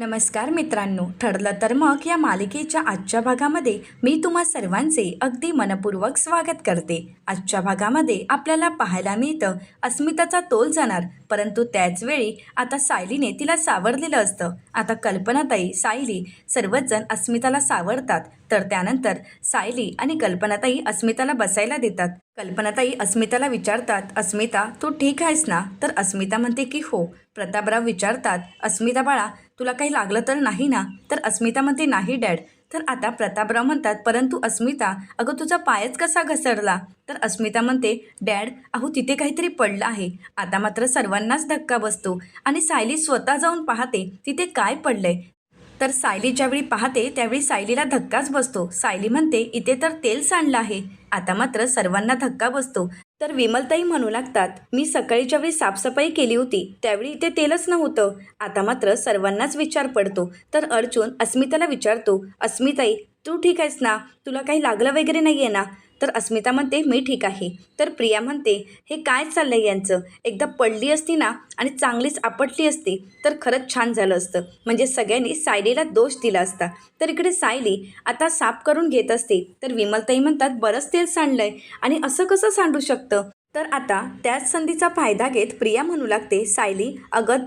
नमस्कार मित्रांनो ठरलं तर मग या मालिकेच्या आजच्या भागामध्ये मी तुम्हा सर्वांचे अगदी मनपूर्वक स्वागत करते. आजच्या भागामध्ये आपल्याला पाहायला मिळतं अस्मिताचा तोल जाणार परंतु त्याचवेळी आता सायलीने तिला सावरलेलं असतं. आता कल्पनाताई सायली सर्वचजण अस्मिताला सावरतात तर त्यानंतर सायली आणि कल्पनाताई अस्मिताला बसायला देतात. कल्पनाताई अस्मिताला विचारतात अस्मिता तू ठीक आहेस ना? तर अस्मिता म्हणते की हो. प्रतापराव विचारतात अस्मिता बाळा तुला काही लागलं तर नाही ना? तर अस्मिता म्हणते नाही डॅड. तर आता प्रतापराव म्हणतात परंतु अस्मिता अगं तुझा पायच कसा घसरला? तर अस्मिता म्हणते डॅड अहो तिथे काहीतरी पडलं आहे. आता मात्र सर्वांनाच धक्का बसतो आणि सायली स्वतः जाऊन पाहते तिथे काय पडलंय? तर सायली ज्यावेळी पाहते त्यावेळी सायलीला धक्काच बसतो. सायली म्हणते इथे तर तेल सांडलं आहे. आता मात्र सर्वांना धक्का बसतो. तर विमलताई म्हणू लागतात मी सकाळी ज्यावेळी साफसफाई केली होती त्यावेळी इथे तेलच नव्हतं. आता मात्र सर्वांनाच विचार पडतो. तर अर्जुन अस्मिताला विचारतो अस्मिताई तू ठीक आहेस ना? तुला काही लागलं वगैरे नाही आहे ना? तर अस्मिता म्हणते मी ठीक आहे. तर प्रिया म्हणते हे काय चाललं आहे यांचं? एकदा पडली असती ना आणि चांगलीच आपटली असती तर खरंच छान झालं असतं. म्हणजे सगळ्यांनी सायलीला दोष दिला असता. तर इकडे सायली आता साफ करून घेत असते. तर विमलताई म्हणतात बरंच तेल सांडलंय. आणि असं कसं सांडू शकतं? तर आता त्याच संधीचा फायदा घेत प्रिया म्हणू लागते सायली अगं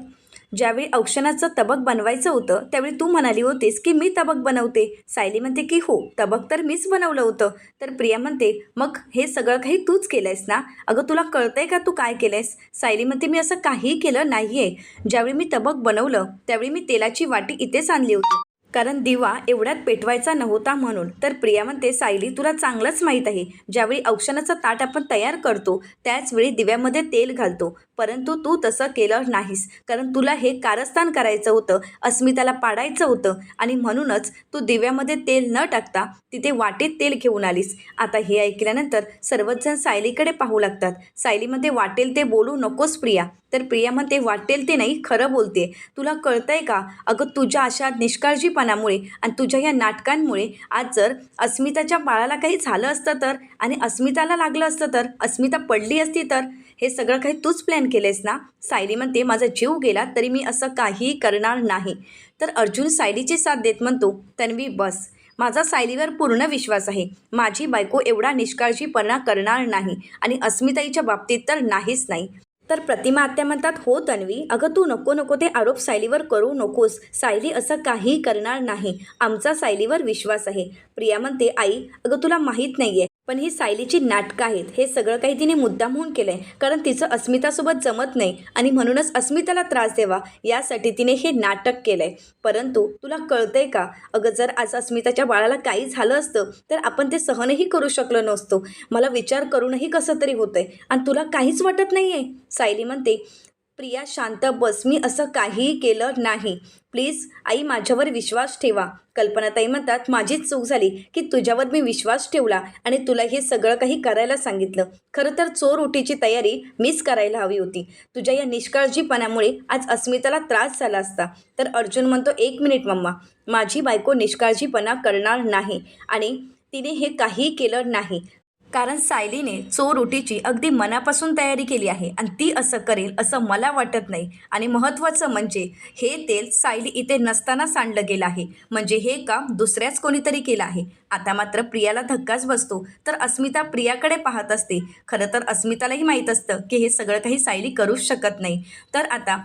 ज्यावेळी औक्षणाचं तबक बनवायचं होतं त्यावेळी तू म्हणाली होतीस की मी तबक बनवते. सायली म्हणते की हो तबक तर मीच बनवलं होतं. तर प्रिया म्हणते मग हे सगळं काही तूच केलं आहेस ना? अगं तुला कळतंय का तू काय केलं आहेस सायली म्हणते मी असं काहीही केलं नाही आहे ज्यावेळी मी तबक बनवलं त्यावेळी मी तेलाची वाटी इथेच आणली होती. कारण दिवा एवढ्यात पेटवायचा नव्हता म्हणून. तर प्रिया म्हणते सायली तुला चांगलंच माहीत आहे. ज्यावेळी औक्षणाचं ताट आपण तयार करतो त्याचवेळी दिव्यामध्ये तेल घालतो. परंतु तू तसं केलं नाहीस. कारण तुला हे कारस्थान करायचं होतं. अस्मिताला पाडायचं होतं. आणि म्हणूनच तू दिव्यामध्ये तेल न टाकता तिथे वाटेत तेल घेऊन आलीस. आता हे ऐकल्यानंतर सर्वचजण सायलीकडे पाहू लागतात. सायलीमध्ये वाटेल ते बोलू नकोस प्रिया. तर प्रिया म्हणते वाटेल ते नाही खरं बोलते. तुला कळतंय का? अगं तुझ्या अशा निष्काळजीपणामुळे आणि तुझ्या या नाटकांमुळे आज जर अस्मिताच्या बाळाला काही झालं असतं तर आणि अस्मिताला लागलं असतं तर अस्मिता पडली असती तर? हे सगळं काही तूच प्लॅन केलेस ना? सायली म्हणते माझा जीव गेला तरी मी असं काहीही करणार नाही. तर अर्जुन सायलीची साथ देत म्हणतो तन्वी बस. माझा सायलीवर पूर्ण विश्वास आहे. माझी बायको एवढा निष्काळजीपणा करणार नाही आणि अस्मिताईच्या बाबतीत तर नाहीच नाही. तर प्रतिमा आत्या म्हणतात हो तन्वी अगं तू नको नको ते आरोप सायलीवर करू नकोस. सायली असं काही करणार नाही. आमचा सायलीवर विश्वास आहे. प्रिया म्हणते आई अगं तुला माहीत नाही आहे पण ही सायलीची नाटकं आहेत. हे सगळं काही तिने मुद्दामहून केलं आहे कारण तिचं अस्मितासोबत जमत नाही आणि म्हणूनच अस्मिताला त्रास द्यावा यासाठी तिने हे नाटक केलं आहे परंतु तुला कळतंय का? अगं जर आज अस्मिताच्या बाळाला काही झालं असतं तर आपण ते सहनही करू शकलो नसतो. मला विचार करूनही कसं तरी होतंय. आणि तुला काहीच वाटत नाही आहे सायली म्हणते प्रिया शांत बस. मी असं काहीही केलं नाही. प्लीज आई माझ्यावर विश्वास ठेवा. कल्पनाताई म्हणतात माझीच चूक झाली की तुझ्यावर मी विश्वास ठेवला आणि तुला हे सगळं काही करायला सांगितलं. खरं तर चोर उटीची तयारी मीच करायला हवी होती. तुझ्या या निष्काळजीपणामुळे आज अस्मिताला त्रास झाला असता. तर अर्जुन म्हणतो एक मिनिट मम्मा. माझी बायको निष्काळजीपणा करणार नाही आणि तिने हे काही केलं नाही. कारण सायलीने चोर उटीची अगदी मनापासून तयारी केली आहे आणि ती असं करेल असं मला वाटत नाही. आणि महत्त्वाचं म्हणजे हे तेल सायली इथे नसताना सांडलं गेलं आहे. म्हणजे हे काम दुसऱ्याच कोणीतरी केलं आहे. आता मात्र प्रियाला धक्काच बसतो. तर अस्मिता प्रियाकडे पाहत असते. खरं तर अस्मितालाही माहीत असतं की हे सगळं काही सायली करूच शकत नाही. तर आता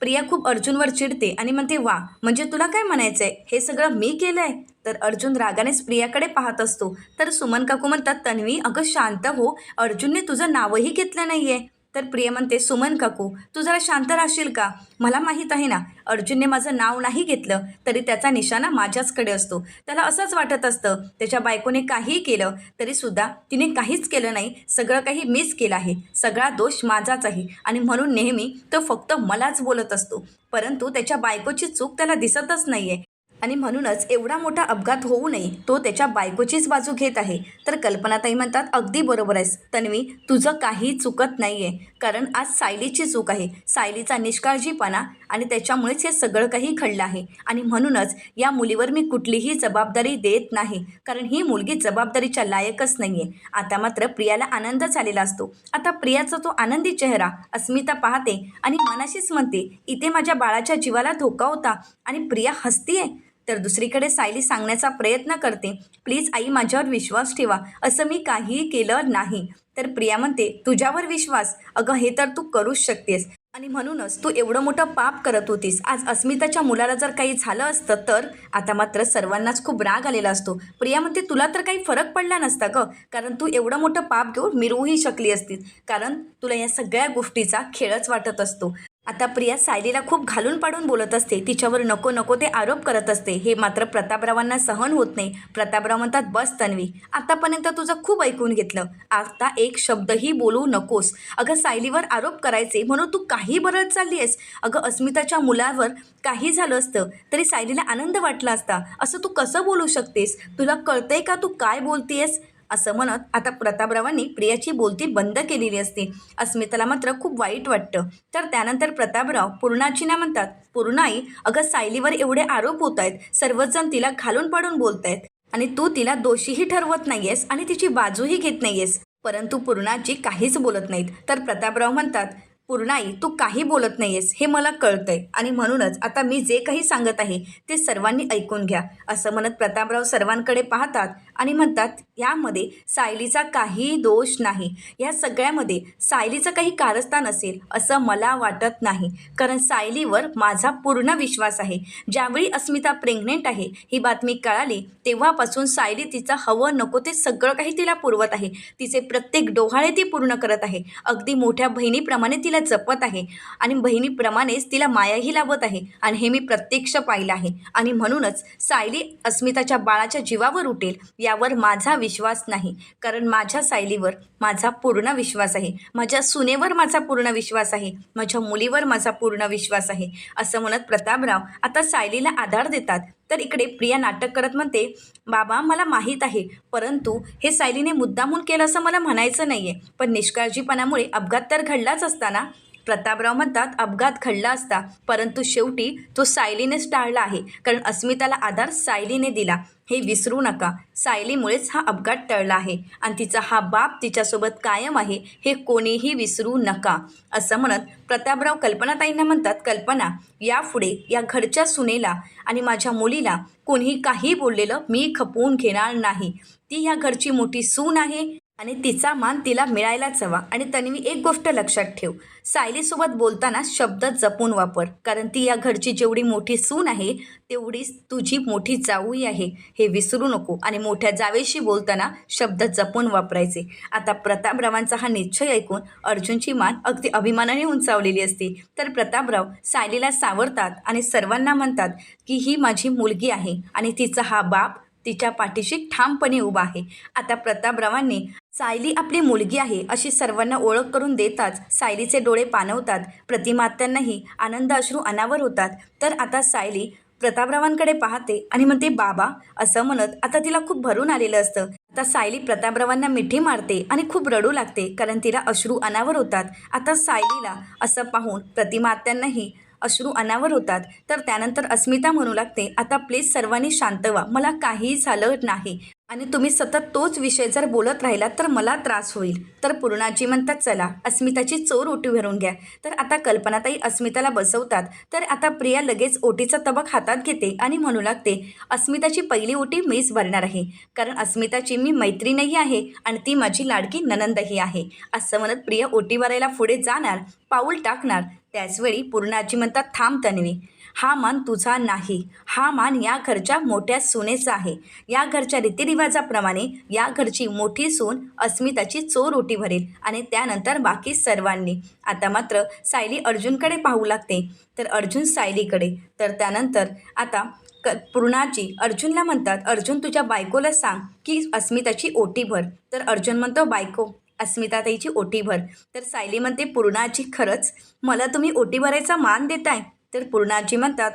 प्रिया खूप अर्जुनवर चिडते आणि म्हणते वा म्हणजे तुला काय म्हणायचं आहे हे सगळं मी केलं आहे तर अर्जुन रागानेच प्रियाकडे पाहत असतो. तर सुमन काकू म्हणतात तन्वी अगं शांत हो. अर्जुनने तुझं नावही घेतलं नाही आहे तर प्रिया म्हणते सुमन काकू तू जरा शांत राहशील का? मला माहीत आहे ना अर्जुनने माझं नाव नाही घेतलं तरी त्याचा निशाणा माझ्याचकडे असतो. त्याला असंच वाटत असतं त्याच्या बायकोने काहीही केलं तरीसुद्धा तिने काहीच केलं नाही. सगळं काही मीच केलं आहे. सगळा दोष माझाच आहे आणि म्हणून नेहमी तो फक्त मलाच बोलत असतो. परंतु त्याच्या बायकोची चूक त्याला दिसतच नाही आहे आणि म्हणूनच एवढा मोठा अपघात होऊ नये तो त्याच्या बायकोचीच बाजू घेत आहे. तर कल्पनाताई म्हणतात अगदी बरोबर आहेस. तन्वी तुझं काही चुकत नाही आहे कारण आज सायलीची चूक आहे. सायलीचा निष्काळजीपणा आणि त्याच्यामुळेच हे सगळं काही घडलं आहे. आणि म्हणूनच या मुलीवर मी कुठलीही जबाबदारी देत नाही. कारण ही मुलगी जबाबदारीच्या लायकच नाही आहे आता मात्र प्रियाला आनंद झालेला असतो. आता प्रियाचा तो आनंदी चेहरा अस्मिता पाहते आणि मनाशीच म्हणते इथे माझ्या बाळाच्या जीवाला धोका होता आणि प्रिया हसतीये. तर दुसरीकडे सायली सांगण्याचा प्रयत्न करते प्लीज आई माझ्यावर विश्वास ठेवा. असं मी काहीही केलं नाही. तर प्रिया म्हणते तुझ्यावर विश्वास? अगं हे तर तू करूच शकतेस. आणि म्हणूनच तू एवढं मोठं पाप करत होतीस. आज अस्मिताच्या मुलाला जर काही झालं असतं तर? आता मात्र सर्वांनाच खूप राग आलेला असतो. प्रिया म्हणते तुला तर काही फरक पडला नसता ग. कारण तू एवढं मोठं पाप घेऊन मिरवूही शकली असतीस. कारण तुला या सगळ्या गोष्टीचा खेळच वाटत असतो. आता प्रिया सायलीला खूप घालून पाडून बोलत असते. तिच्यावर नको नको ते आरोप करत असते. हे मात्र प्रतापरावांना सहन होत नाही. प्रतापराव म्हणतात बस तन्वी आतापर्यंत तुझं खूप ऐकून घेतलं. आता एक शब्दही बोलू नकोस. अगं सायलीवर आरोप करायचे म्हणून तू काही बरत चालली आहेस अगं अस्मिताच्या मुलावर काही झालं असतं तरी सायलीला आनंद वाटला असता. असं तू कसं बोलू शकतेस? तुला कळतंय का तू काय बोलतेस असं म्हणत आता प्रतापरावांनी प्रियाची बोलती बंद केलेली असते. अस्मिताला मात्र खूप वाईट वाटतं. तर त्यानंतर प्रतापराव पूर्णाचीना म्हणतात पूर्णाई अगं सायलीवर एवढे आरोप होत आहेत. सर्वजण तिला घालून पाडून बोलत आहेत आणि तू तिला दोषीही ठरवत नाहीयेस आणि तिची बाजूही घेत नाहीयेस. परंतु पूर्णाची काहीच बोलत नाहीत. तर प्रतापराव म्हणतात पूर्णाई तू काही बोलत नाहीयेस हे मला कळतंय. आणि म्हणूनच आता मी जे काही सांगत आहे ते सर्वांनी ऐकून घ्या असं म्हणत प्रतापराव सर्वांकडे पाहतात आणि म्हणतात यामध्ये सायलीचा काही दोष नाही. या सगळ्यामध्ये सायलीचं काही कारस्थान असेल असं मला वाटत नाही. कारण सायलीवर माझा पूर्ण विश्वास आहे. ज्यावेळी अस्मिता प्रेग्नेंट आहे ही बातमी कळाली तेव्हापासून सायली तिचं हवं नको ते सगळं काही तिला पुरवत आहे. तिचे प्रत्येक डोहाळे ती पूर्ण करत आहे. अगदी मोठ्या बहिणीप्रमाणे तिला जपत आहे आणि बहिणीप्रमाणेच तिला मायाही लावत आहे आणि हे मी प्रत्यक्ष पाहिलं आहे. आणि म्हणूनच सायली अस्मिताच्या बाळाच्या जीवावर उठेल यावर माझा विश्वास नाही. कारण माझ्या सायलीवर माझा पूर्ण विश्वास आहे. माझ्या सुनेवर माझा पूर्ण विश्वास आहे. माझ्या मुलीवर माझा पूर्ण विश्वास आहे. असं म्हणत प्रतापराव आता सायलीला आधार देतात. तर इकडे प्रिया नाटक करत म्हणते बाबा मला माहीत आहे परंतु हे सायलीने मुद्दामून केलं असं मला म्हणायचं नाही आहे पण निष्काळजीपणामुळे अपघात तर घडलाच असताना प्रतापराव म्हणतात अपघात घडला असता परंतु शेवटी तो सायलीनेच टाळला आहे. कारण अस्मिताला आधार सायलीने दिला. हे विसरू नका. सायलीमुळेच हा अपघात टळला आहे आणि तिचा हा बाप तिच्यासोबत कायम आहे हे कोणीही विसरू नका. असं म्हणत प्रतापराव कल्पनाताईंना म्हणतात कल्पना यापुढे या घरच्या सुनेला आणि माझ्या मुलीला कोणीही काही बोललेलं मी खपवून घेणार नाही. ती ह्या घरची मोठी सून आहे. आणि तिचा मान तिला मिळायलाच हवा. आणि तन्वी एक गोष्ट लक्षात ठेव. सायलीसोबत बोलताना शब्द जपून वापर. कारण ती या घरची जेवढी मोठी सून आहे तेवढीच तुझी मोठी जाऊही आहे. हे विसरू नको. आणि मोठ्या जावेशी बोलताना शब्द जपून वापरायचे. आता प्रतापरावांचा हा निश्चय ऐकून अर्जुनची मान अगदी अभिमानाने उंचावलेली असते. तर प्रतापराव सायलीला सावरतात आणि सर्वांना म्हणतात की ही माझी मुलगी आहे. आणि तिचा हा बाप तिच्या पाठीशी ठामपणे उभा आहे. आता प्रतापरावांनी सायली आपली मुलगी आहे अशी सर्वांना ओळख करून देताच सायलीचे डोळे पाणवतात प्रतिमात्यांनाही आनंद अश्रू अनावर होतात. तर आता सायली प्रतापरावांकडे पाहते आणि म्हणते बाबा असं म्हणत आता तिला खूप भरून आलेलं असतं. आता सायली प्रतापरावांना मिठी मारते आणि खूप रडू लागते कारण तिला अश्रू अनावर होतात. आता सायलीला असं पाहून प्रतिमात्यांनाही अश्रू अनावर होतात. तर त्यानंतर अस्मिता म्हणू लागते आता प्लीज सर्वांनी शांत व्हा. मला काहीही झालं नाही. आणि तुम्ही सतत तोच विषय जर बोलत राहिलात तर मला त्रास होईल. तर पूर्णाजी म्हणतात चला अस्मिताची चोर ओटी भरून घ्या. तर आता कल्पनाताई अस्मिताला बसवतात. तर आता प्रिया लगेच ओटीचा तबक हातात घेते आणि म्हणू लागते अस्मिताची पहिली ओटी मीच भरणार आहे. कारण अस्मिताची मी मैत्रीणही आहे आणि ती माझी लाडकी ननंदही आहे. असं म्हणत प्रिया ओटी भरायला पुढे जाणार पाऊल टाकणार. त्याचवेळी पूर्णाजी म्हणतात थांब तन्वी. हा मान तुझा नाही. हा मान या घरच्या मोठ्या सुनेचा आहे. या घरच्या रीतिरिवाजाप्रमाणे या घरची मोठी सून अस्मिताची चोर ओटी भरेल आणि त्यानंतर बाकी सर्वांनी. आता मात्र सायली अर्जुनकडे पाहू लागते. तर अर्जुन सायलीकडे. तर त्यानंतर आता क पूर्णाजी अर्जुनला म्हणतात अर्जुन तुझ्या बायकोला सांग की अस्मिताची ओटी भर. तर अर्जुन म्हणतो बायको अस्मिताताईची ओटी भर. तर सायली म्हणते पूर्णाजी खरंच? मला तुम्ही ओटी भरायचा मान देताय? तर पूर्णाजी म्हणतात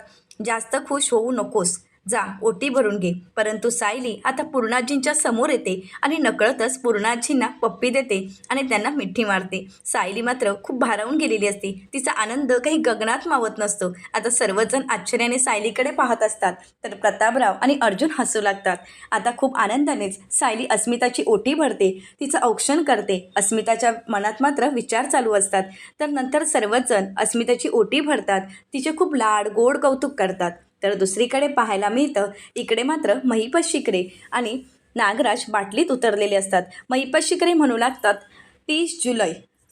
जास्त खुश होऊ नकोस. जा ओटी भरून घे. परंतु सायली आता पूर्णाजींच्या समोर येते आणि नकळतच पूर्णाजींना पप्पी देते आणि त्यांना मिठी मारते. सायली मात्र खूप भारावून गेलेली असते. तिचा आनंद काही गगनात मावत नसतो. आता सर्वजण आश्चर्याने सायलीकडे पाहत असतात. तर प्रतापराव आणि अर्जुन हसू लागतात. आता खूप आनंदानेच सायली अस्मिताची ओटी भरते. तिचं औक्षण करते. अस्मिताच्या मनात मात्र विचार चालू असतात. तर नंतर सर्वजण अस्मिताची ओटी भरतात. तिचे खूप लाड गोड कौतुक करतात. तर दुसरीकडे पाहायला मिळतं इकडे मात्र महिपत शिकरे आणि नागराज बाटलीत उतरलेले असतात. महिपत शिकरे म्हणू लागतात तीस जुलै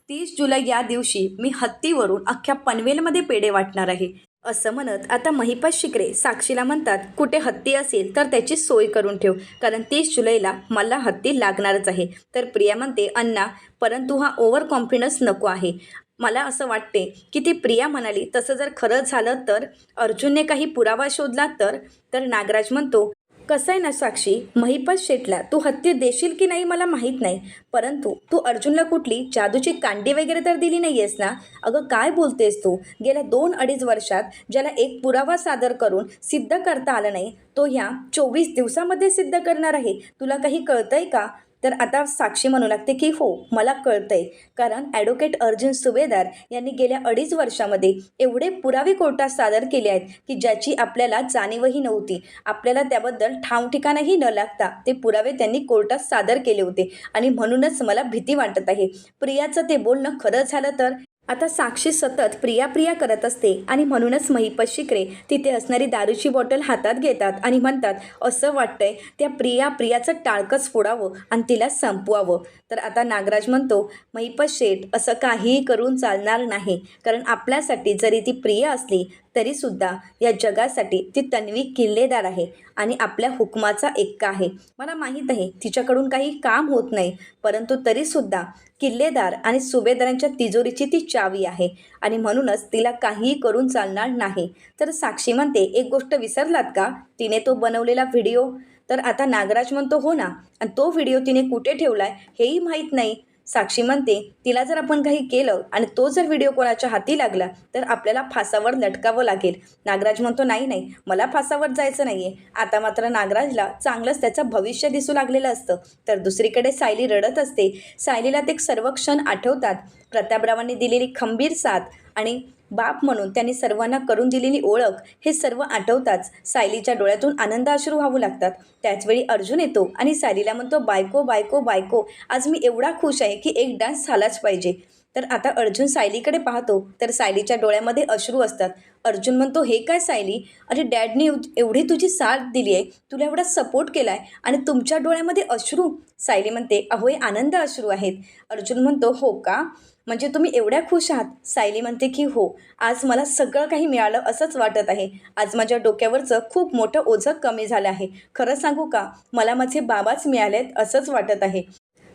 तीस जुलै या दिवशी मी हत्तीवरून अख्ख्या पनवेलमध्ये पेढे वाटणार आहे. असं म्हणत आता महिपत शिकरे साक्षीला म्हणतात कुठे हत्ती असेल तर त्याची सोय करून ठेव कारण तीस जुलैला मला हत्ती लागणारच आहे. तर प्रिया म्हणते अण्णा परंतु हा ओव्हर कॉन्फिडन्स नको आहे. मला असं वाटते की ती प्रिया म्हणाली तसं जर खरं झालं तर अर्जुनने काही पुरावा शोधला तर? तर नागराज म्हणतो कसं आहे ना साक्षी महिपत शेटला तू हत्ती देशील की नाही मला माहीत नाही परंतु तू अर्जुनला कुठली जादूची कांडी वगैरे तर दिली नाही आहेस ना? अगं काय बोलतेस तू? गेल्या दोन अडीच वर्षात ज्याला एक पुरावा सादर करून सिद्ध करता आला नाही तो ह्या चोवीस दिवसामध्ये सिद्ध करणार आहे. तुला काही कळतंय का? तर आता साक्षी म्हणू लागते की हो मला कळतंय. कारण ॲडव्होकेट अर्जुन सुभेदार यांनी गेल्या अडीच वर्षामध्ये एवढे पुरावे कोर्टात सादर केले आहेत की ज्याची आपल्याला जाणीवही नव्हती. आपल्याला त्याबद्दल ठावठिकाणही न लागता ते पुरावे त्यांनी कोर्टात सादर केले होते. आणि म्हणूनच मला भीती वाटत आहे. प्रियाचं ते बोलणं खरं झालं तर आता साक्षी सतत प्रिया प्रिया करत असते आणि म्हणूनच महिपत शिकरे तिथे असणारी दारूची बॉटल हातात घेतात आणि म्हणतात असं वाटतंय त्या प्रिया प्रियाचं टाळकंच फोडावं आणि तिला संपवावं. तर आता नागराज म्हणतो महिपत शेठ असं काहीही करून चालणार नाही. कारण आपल्यासाठी जरी ती प्रिय असली तरीसुद्धा या जगासाठी ती तन्वी किल्लेदार आहे आणि आपल्या हुकमाचा एक्का आहे. मला माहीत आहे तिच्याकडून काही काम होत नाही परंतु तरीसुद्धा किल्लेदार आणि सुभेदारांच्या तिजोरीची ती चावी आहे आणि म्हणूनच तिला काहीही करून चालणार नाही. तर साक्षी म्हणते एक गोष्ट विसरलात का? तिने तो बनवलेला व्हिडिओ? तर आता नागराज म्हणतो हो ना. आणि तो व्हिडिओ तिने कुठे ठेवलाय? हेही माहीत नाही. साक्षी म्हणते तिला जर आपण काही केलं आणि तो जर व्हिडिओ कोणाच्या हाती लागला तर आपल्याला फासावर लटकावं लागेल. नागराज म्हणतो नाही नाही मला फासावर जायचं नाही आहे आता मात्र नागराजला चांगलंच त्याचं भविष्य दिसू लागलेलं असतं. तर दुसरीकडे सायली रडत असते. सायलीला ते सर्व क्षण आठवतात. प्रतापरावांनी दिलेली खंबीर साथ आणि बाप म्हणून त्यांनी सर्वांना करून दिलेली ओळख हे सर्व आठवताच सायलीच्या डोळ्यातून आनंद अश्रू व्हावू लागतात. त्याचवेळी अर्जुन येतो आणि सायलीला म्हणतो बायको बायको बायको आज मी एवढा खुश आहे की एक डान्स झालाच पाहिजे. तर आता अर्जुन सायलीकडे पाहतो तर सायलीच्या डोळ्यामध्ये अश्रू असतात. अर्जुन म्हणतो हे काय सायली? अरे डॅडने एवढी तुझी साथ दिली आहे. तुला एवढा सपोर्ट केला आहे आणि तुमच्या डोळ्यामध्ये अश्रू? सायली म्हणते अहो हे आनंद अश्रू आहेत. अर्जुन म्हणतो हो का? म्हणजे तुम्ही एवढ्या खुश आहात? सायली म्हणते की हो आज मला सगळं काही मिळालं असंच वाटत आहे. आज माझ्या डोक्यावरचं खूप मोठं ओझं कमी झालं आहे. खरं सांगू का? मला माझे बाबाच मिळालेत असंच वाटत आहे.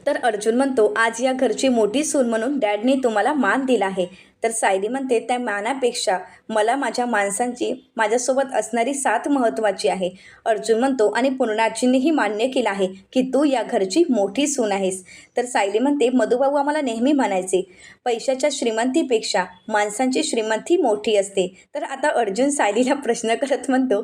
तर अर्जुन म्हणतो आज या घरची मोठी सून म्हणून डॅडनी तुम्हाला मान दिला आहे. तर सायली म्हणते त्या मानापेक्षा मला माझ्या माणसांची माझ्यासोबत असणारी साथ महत्त्वाची आहे. अर्जुन म्हणतो आणि पूर्णाजींनीही मान्य केलं आहे की तू या घरची मोठी सून आहेस. तर सायली म्हणते मधुभाऊ आम्हाला नेहमी म्हणायचे पैशाच्या श्रीमंतीपेक्षा माणसांची श्रीमंती मोठी असते. तर आता अर्जुन सायलीला प्रश्न करत म्हणतो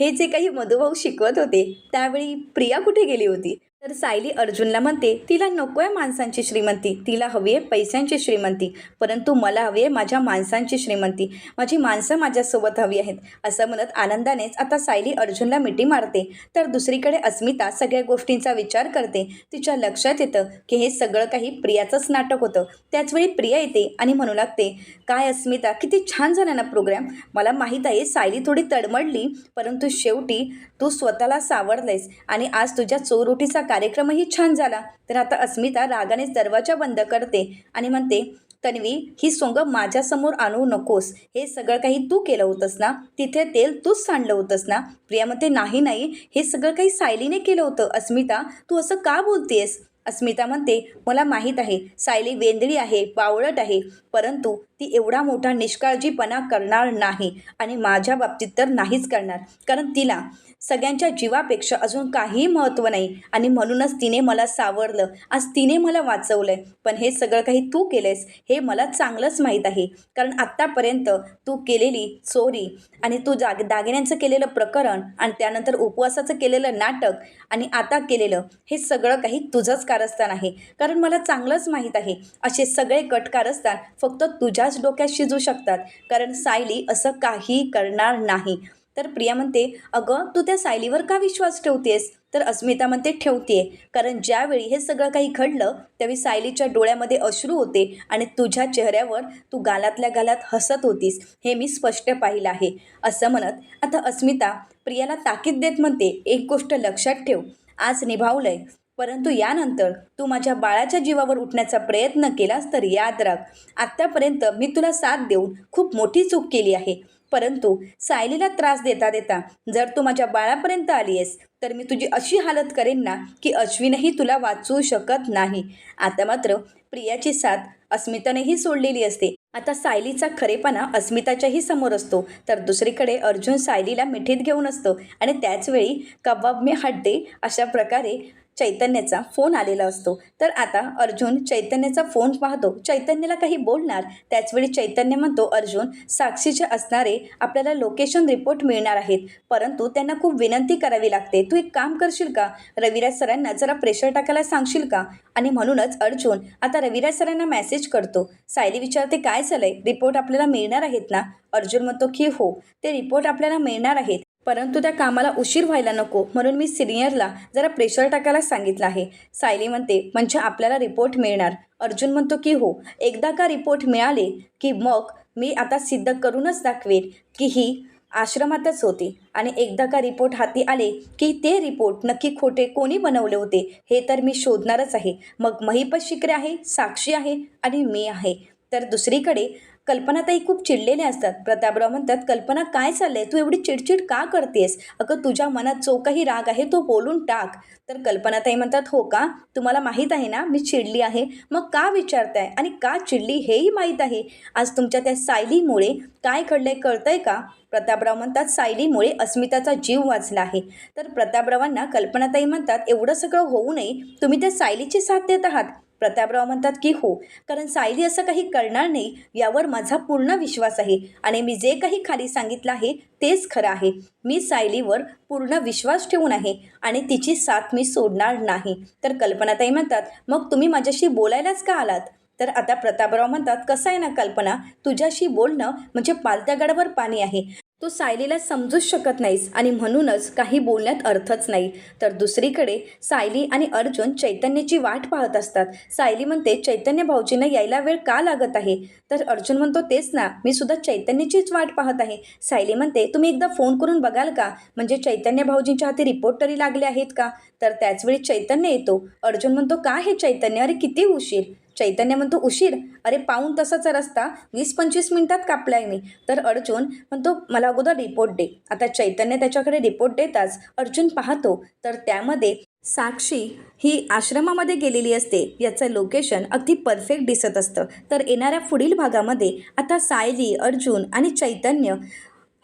हे जे काही मधुभाऊ शिकवत होते त्यावेळी प्रिया कुठे गेली होती? तर सायली अर्जुनला म्हणते तिला नको आहे माणसांची श्रीमंती. तिला हवी आहे पैशांची श्रीमंती. परंतु मला हवी आहे माझ्या माणसांची श्रीमंती. माझी माणसं माझ्यासोबत हवी आहेत. असं म्हणत आनंदानेच आता सायली अर्जुनला मिठी मारते. तर दुसरीकडे अस्मिता सगळ्या गोष्टींचा विचार करते. तिच्या लक्षात येतं की हे सगळं काही प्रियाचंच नाटक होतं. त्याचवेळी प्रिया येते आणि म्हणू लागते काय अस्मिता किती छान झाला ना प्रोग्राम मला माहीत आहे सायली थोडी तडमडली परंतु शेवटी तू स्वतःला सावरलेस आणि आज तुझ्या चोरुटीचा कार्यक्रमही छान झाला. तर आता अस्मिता रागानेच दरवाजा बंद करते आणि म्हणते तन्वी ही सोंग माझ्यासमोर आणू नकोस. हे सगळं काही तू केलं होतंस ना? तिथे तेल तूच सांडलं होतंस ना? प्रिया म्हणते नाही नाही. हे सगळं काही सायलीने केलं होतं. अस्मिता तू असं का बोलतेस अस्मिता म्हणते मला माहीत आहे सायली वेंदळी आहे बावळट आहे परंतु ती एवढा मोठा निष्काळजीपणा करणार नाही आणि माझ्या बाबतीत तर नाहीच करणार. कारण तिला सगळ्यांच्या जीवापेक्षा अजून काहीही महत्त्व नाही आणि म्हणूनच तिने मला सावरलं. आज तिने मला वाचवलं पण हे सगळं काही तू केलेस हे मला चांगलंच माहीत आहे. कारण आत्तापर्यंत तू केलेली चोरी आणि तू जाग दागिन्यांचं केलेलं प्रकरण आणि त्यानंतर उपवासाचं केलेलं नाटक आणि आता केलेलं हे सगळं काही तुझंच कारस्थान आहे. कारण मला चांगलंच माहीत आहे. असे सगळे कट कारस्थान फक्त तुझ्याच डोक्यात शिजू शकतात. कारण सायली असं काही करणार नाही. तर प्रिया म्हणते अगं तू त्या सायलीवर का विश्वास ठेवतेस? तर अस्मिता म्हणते ठेवते कारण ज्यावेळी हे सगळं काही घडलं त्यावेळी सायलीच्या डोळ्यामध्ये अश्रू होते आणि तुझ्या चेहऱ्यावर तू गालातल्या गालात हसत होतीस. हे मी स्पष्ट पाहिलं आहे. असं म्हणत आता अस्मिता प्रियाला ताकीद देत म्हणते एक गोष्ट लक्षात ठेव. आज निभावलंय. परंतु यानंतर तू माझ्या बाळाच्या जीवावर उठण्याचा प्रयत्न केलास तर याद राख. आत्तापर्यंत मी तुला साथ देऊन खूप मोठी चूक केली आहे. परंतु सायलीला त्रास देता देता जर तू माझ्या बाळापर्यंत आली आहेस तर मी तुझी अशी हालत करेन ना की अश्विनही तुला वाचवू शकत नाही. आता मात्र प्रियाची साथ अस्मितानेही सोडलेली असते. आता सायलीचा खरेपणा अस्मिताच्याही समोर असतो. तर दुसरीकडे अर्जुन सायलीला मिठीत घेऊन असतो आणि त्याचवेळी कबाब मी हड्डे अशा प्रकारे चैतन्याचा फोन आलेला असतो. तर आता अर्जुन चैतन्याचा फोन पाहतो. चैतन्याला काही बोलणार. त्याचवेळी चैतन्य म्हणतो अर्जुन साक्षीचे असणारे आपल्याला लोकेशन रिपोर्ट मिळणार आहेत. परंतु त्यांना खूप विनंती करावी लागते. तू एक काम करशील का? रविराज सरांना जरा प्रेशर टाकायला सांगशील का? आणि म्हणूनच अर्जुन आता रविराज सरांना मेसेज करतो. सायली विचारते काय झालंय? रिपोर्ट आपल्याला मिळणार आहेत ना? अर्जुन म्हणतो की हो ते रिपोर्ट आपल्याला मिळणार आहेत. परंतु त्या कामाला उशीर व्हायला नको म्हणून मी सिनियरला जरा प्रेशर टाकायला सांगितलं आहे. सायली म्हणते म्हणजे आपल्याला रिपोर्ट मिळणार. अर्जुन म्हणतो की हो एकदा का रिपोर्ट मिळाले की मग मी आता सिद्ध करूनच दाखवेन की ही आश्रमातच होती आणि एकदा का रिपोर्ट हाती आले की ते रिपोर्ट नक्की खोटे कोणी बनवले होते हे तर मी शोधणारच आहे. मग महिपत शिकरे आहे साक्षी आहे आणि मी आहे. तर दुसरीकडे कल्पनाताई खूप चिडलेल्या असतात. प्रतापराव म्हणतात कल्पना काय चाललंय? तू एवढी चिडचिड का करतेस? अगं तुझ्या मनात जो काही राग आहे तो बोलून टाक. तर कल्पनाताई म्हणतात हो का? तुम्हाला माहीत आहे ना मी चिडली आहे. मग का विचारताय? आणि का चिडली हेही माहीत आहे. आज तुमच्या त्या सायलीमुळे काय घडलंय कळतंय का? प्रतापराव म्हणतात सायलीमुळे अस्मिताचा जीव वाचला आहे. तर प्रतापरावांना कल्पनाताई म्हणतात एवढं सगळं होऊ नये. तुम्ही त्या सायलीची साथ देत आहात. प्रतापराव म्हणतात की हो कारण सायली असं काही करणार नाही यावर माझा पूर्ण विश्वास आहे आणि मी जे काही खाली सांगितलं आहे तेच खरं आहे. मी सायलीवर पूर्ण विश्वास ठेवून आहे आणि तिची साथ मी सोडणार नाही. तर कल्पनाताई म्हणतात मग तुम्ही माझ्याशी बोलायलाच का आलात? तर आता प्रतापराव म्हणतात कसं आहे ना कल्पना? तुझ्याशी बोलणं म्हणजे पालत्या गडावर पाणी आहे. तू सायलीला समजूच शकत नाहीस आणि म्हणूनच काही बोलण्यात अर्थच नाही. तर दुसरीकडे सायली आणि अर्जुन चैतन्याची वाट पाहत असतात. सायली म्हणते चैतन्य भाऊजींना यायला वेळ का लागत आहे? तर अर्जुन म्हणतो तेच ना मी सुद्धा चैतन्याचीच वाट पाहत आहे. सायली म्हणते तुम्ही एकदा फोन करून बघाल का? म्हणजे चैतन्य भाऊजींच्या हाती रिपोर्ट तरी लागले आहेत का? तर त्याचवेळी चैतन्य येतो. अर्जुन म्हणतो का हे चैतन्य? अरे किती उशीर. चैतन्य म्हणतो उशीर. अरे पाऊन तासाचा रस्ता वीस पंचवीस मिनिटात कापलाय मी. तर अर्जुन म्हणतो मला अगोदर रिपोर्ट दे. आता चैतन्य त्याच्याकडे रिपोर्ट देताच अर्जुन पाहतो. तर त्यामध्ये साक्षी ही आश्रमामध्ये गेलेली असते. याचं लोकेशन अगदी परफेक्ट दिसत असतं. तर येणाऱ्या पुढील भागामध्ये आता सायली अर्जुन आणि चैतन्य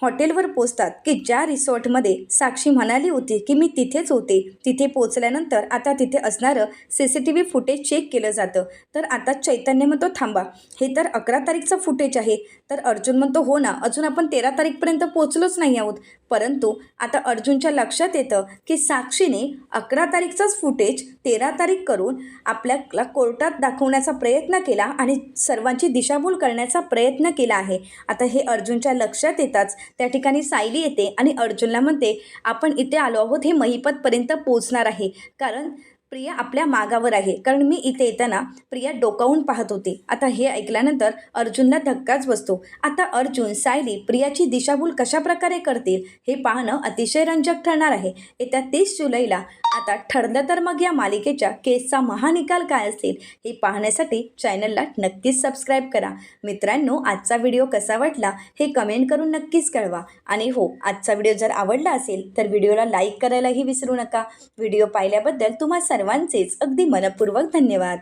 हॉटेलवर पोचतात की ज्या रिसॉर्टमध्ये साक्षी म्हणाली होती की मी तिथेच होते तिथे पोचल्यानंतर आता तिथे असणारं C C T V footage check केलं जातं. तर आता चैतन्य म्हणतो थांबा हे तर अकरा तारीखचं फुटेज आहे. तर अर्जुन म्हणतो हो ना अजून आपण तेरा तारीखपर्यंत पोचलोच नाही आहोत. परंतु आता अर्जुनच्या लक्षात येतं की साक्षीने अकरा तारीखचंच फुटेज तेरा तारीख करून आपल्याला कोर्टात दाखवण्याचा प्रयत्न केला आणि सर्वांची दिशाभूल करण्याचा प्रयत्न केला आहे. आता हे अर्जुनच्या लक्षात येताच त्या ठिकाणी सायली येते आणि अर्जुनला म्हणते आपण इथे आलो आहोत हे महिपतपर्यंत पोचणार आहे. कारण प्रिया आपल्या मागावर आहे. कारण मी इथे येताना प्रिया डोकावून पाहत होती. आता हे ऐकल्यानंतर अर्जुनला धक्काच बसतो. आता अर्जुन सायली प्रियाची दिशाभूल कशा प्रकारे करतील हे पाहणं अतिशय रंजक ठरणार आहे. येत्या तीस जुलैला आता ठरलं तर मग या मालिकेच्या केसचा महानिकाल काय असेल हे पाहण्यासाठी चॅनलला नक्कीच सबस्क्राईब करा. मित्रांनो आजचा व्हिडिओ कसा वाटला हे कमेंट करून नक्कीच कळवा. आणि हो आजचा व्हिडिओ जर आवडला असेल तर व्हिडिओला लाईक करायलाही विसरू नका. व्हिडिओ पाहिल्याबद्दल तुम्हा सर्व सर्वांचेच अगदी मनपूर्वक धन्यवाद.